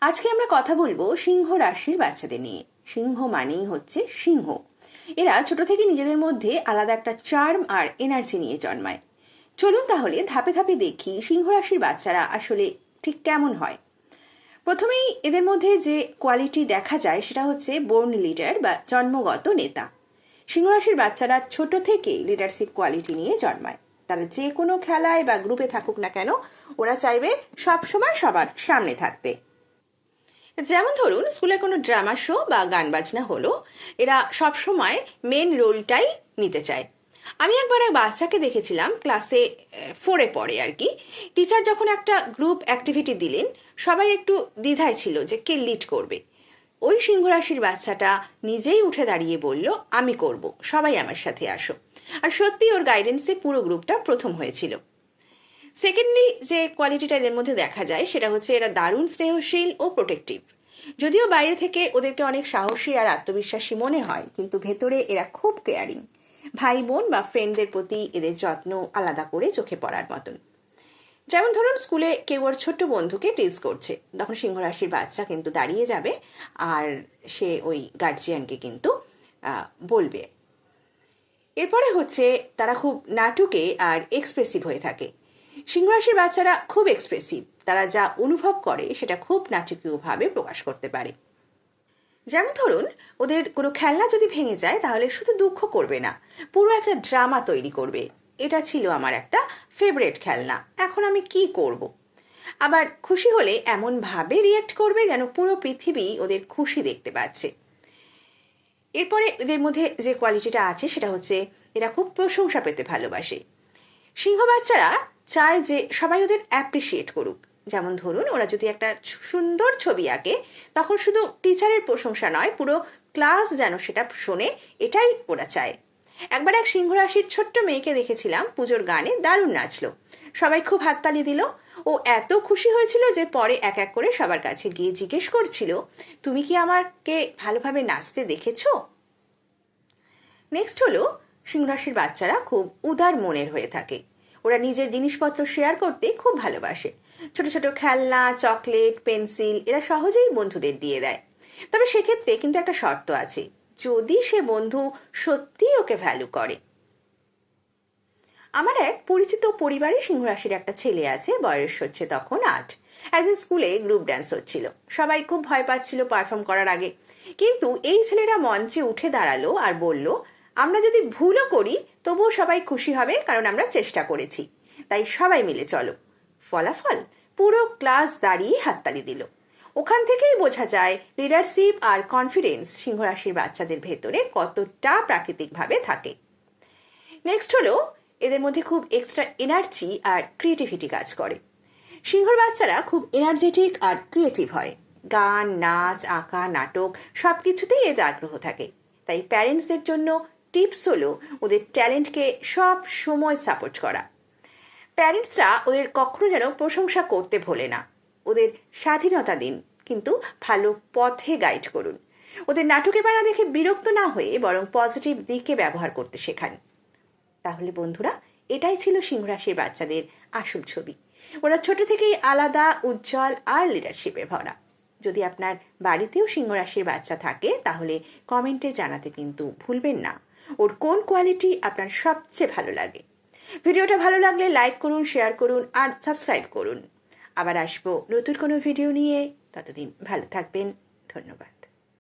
আজকে আমরা কথা বলব সিংহ রাশির বাচ্চাদের নিয়ে। সিংহ মানেই হচ্ছে সিংহ। এরা ছোট থেকে নিজেদের মধ্যে আলাদা একটা চার্ম আর এনার্জি নিয়ে জন্মায়। চলুন তাহলে ধাপে ধাপে দেখি সিংহ রাশির বাচ্চারা আসলে ঠিক কেমন হয়। প্রথমেই এদের মধ্যে যে কোয়ালিটি দেখা যায় সেটা হচ্ছে বোর্ন লিডার বা জন্মগত নেতা। সিংহরাশির বাচ্চারা ছোট থেকেই লিডারশিপ কোয়ালিটি নিয়ে জন্মায়। তারা যে কোনো খেলায় বা গ্রুপে থাকুক না কেন, ওরা চাইবে সবসময় সবার সামনে থাকতে। যেমন ধরুন স্কুলে কোনো ড্রামা শো বা গান বাজনা হলো, এরা সবসময় মেন রোলটাই নিতে চায়। আমি একবার এক বাচ্চাকে দেখেছিলাম ক্লাসে ফোরে পড়ে আর কি। টিচার যখন একটা গ্রুপ অ্যাক্টিভিটি দিলেন, সবাই একটু দ্বিধায় ছিল যে কে লিড করবে। ওই সিংহরাশির বাচ্চাটা নিজেই উঠে দাঁড়িয়ে বলল, আমি করব, সবাই আমার সাথে আসো। আর সত্যি ওর গাইডেন্সে পুরো গ্রুপটা প্রথম হয়েছিল। সেকেন্ডলি যে কোয়ালিটিটা এদের মধ্যে দেখা যায়, সেটা হচ্ছে এরা দারুণ স্নেহশীল ও প্রোটেক্টিভ যদিও বাইরে থেকে ওদেরকে অনেক সাহসী আর আত্মবিশ্বাসী মনে হয়, কিন্তু ভেতরে এরা খুব কেয়ারিং ভাই বোন বা ফ্রেন্ডদের প্রতি এদের যত্ন আলাদা করে চোখে পড়ার মতন। যেমন ধরুন, স্কুলে কেউ ওর ছোট্ট বন্ধুকে টিজ করছে। তখন সিংহরাশির বাচ্চা কিন্তু দাঁড়িয়ে যাবে আর সে ওই গার্জিয়ানকে কিন্তু বলবে। এরপরে হচ্ছে তারা খুব নাটুকে আর এক্সপ্রেসিভ হয়ে থাকে। সিংহরাশির বাচ্চারা খুব এক্সপ্রেসিভ তারা যা অনুভব করে সেটা খুব নাটকীয়ভাবে প্রকাশ করতে পারে। যেমন ধরুন, ওদের কোনো খেলনা যদি ভেঙে যায়, তাহলে শুধু দুঃখ করবে না, পুরো একটা ড্রামা তৈরি করবে। এটা ছিল আমার একটা ফেভারেট খেলনা, এখন আমি কি করব। আবার খুশি হলে এমনভাবে রিয়াক্ট করবে যেন পুরো পৃথিবী ওদের খুশি দেখতে পাচ্ছে। এরপরে এদের মধ্যে যে কোয়ালিটিটা আছে, সেটা হচ্ছে এরা খুব প্রশংসা পেতে ভালোবাসে। সিংহ বাচ্চারা চায় যে সবাই ওদের অ্যাপ্রিসিয়েট করুক। যেমন ধরুন, ওরা যদি একটা সুন্দর ছবি আঁকে, তখন শুধু টিচারের প্রশংসা নয়, পুরো ক্লাস যেন সেটা শোনে, এটাই ওরা চায়। একবার এক সিংহরাশির ছোট্ট মেয়েকে দেখেছিলাম, পুজোর গানে দারুণ নাচলো। সবাই খুব হাততালি দিল। ও এত খুশি হয়েছিল যে পরে এক এক করে সবার কাছে গিয়ে জিজ্ঞেস করছিল, তুমি কি আমাকে ভালোভাবে নাচতে দেখেছ? নেক্সট হলো, সিংহরাশির বাচ্চারা খুব উদার মনের হয়ে থাকে। ওরা নিজের জিনিসপত্র শেয়ার করতে খুব ভালোবাসে। ছোট ছোট খেলনা চকলেট পেন্সিল এরা সহজেই বন্ধুদের দিয়ে দেয়। তবে সেক্ষেত্রে কিন্তু একটা শর্ত আছে, যদি সে বন্ধু সত্যিই ওকে ভ্যালু করে। আমার এক পরিচিত পরিবারে সিংহরাশির একটা ছেলে আছে, বয়স হচ্ছে তখন আট। একদিন স্কুলে গ্রুপ ড্যান্স হচ্ছিল। সবাই খুব ভয় পাচ্ছিল পারফর্ম করার আগে। কিন্তু এই ছেলেরা মঞ্চে উঠে দাঁড়াল আর বলল আমরা যদি ভুলও করি, তবুও সবাই খুশি হবে কারণ আমরা চেষ্টা করেছি। তাই সবাই মিলে চলো। ফলাফল? পুরো ক্লাস দাঁড়িয়ে হাততালি দিল। ওখান থেকেই বোঝা যায় লিডারশিপ আর কনফিডেন্স সিংহরাশির বাচ্চাদের ভেতরে কতটা প্রাকৃতিকভাবে থাকে। নেক্সট হলো, এদের মধ্যে খুব এক্সট্রা এনার্জি আর ক্রিয়েটিভিটি কাজ করে। সিংহর বাচ্চারা খুব এনার্জেটিক আর ক্রিয়েটিভ হয়। গান, নাচ, আঁকা, নাটক সব কিছুতেই এদের আগ্রহ থাকে। তাই প্যারেন্টসদের জন্য টিপস হলো ওদের ট্যালেন্টকে সব সময় সাপোর্ট করা। প্যারেন্টসরা ওদের কখনো যেন প্রশংসা করতে ভোলে না। ওদের স্বাধীনতা দিন, কিন্তু ভালো পথে গাইড করুন। ওদের নাটকে পাড়া দেখে বিরক্ত না হয়ে বরং পজিটিভ দিকে ব্যবহার করতে শেখান। তাহলে বন্ধুরা, এটাই ছিল সিংহরাশির বাচ্চাদের আসল ছবি। ওরা ছোট থেকেই আলাদা, উজ্জ্বল আর লিডারশিপে ভরা। যদি আপনার বাড়িতেও সিংহরাশির বাচ্চা থাকে, তাহলে কমেন্টে জানাতে কিন্তু ভুলবেন না। ওর কোন কোয়ালিটি আপনার সবচেয়ে ভালো লাগে। ভিডিওটা ভালো লাগলে লাইক করুন শেয়ার করুন আর সাবস্ক্রাইব করুন। আবার আসব নতুন কোনো ভিডিও নিয়ে। ততদিন ভালো থাকবেন। ধন্যবাদ।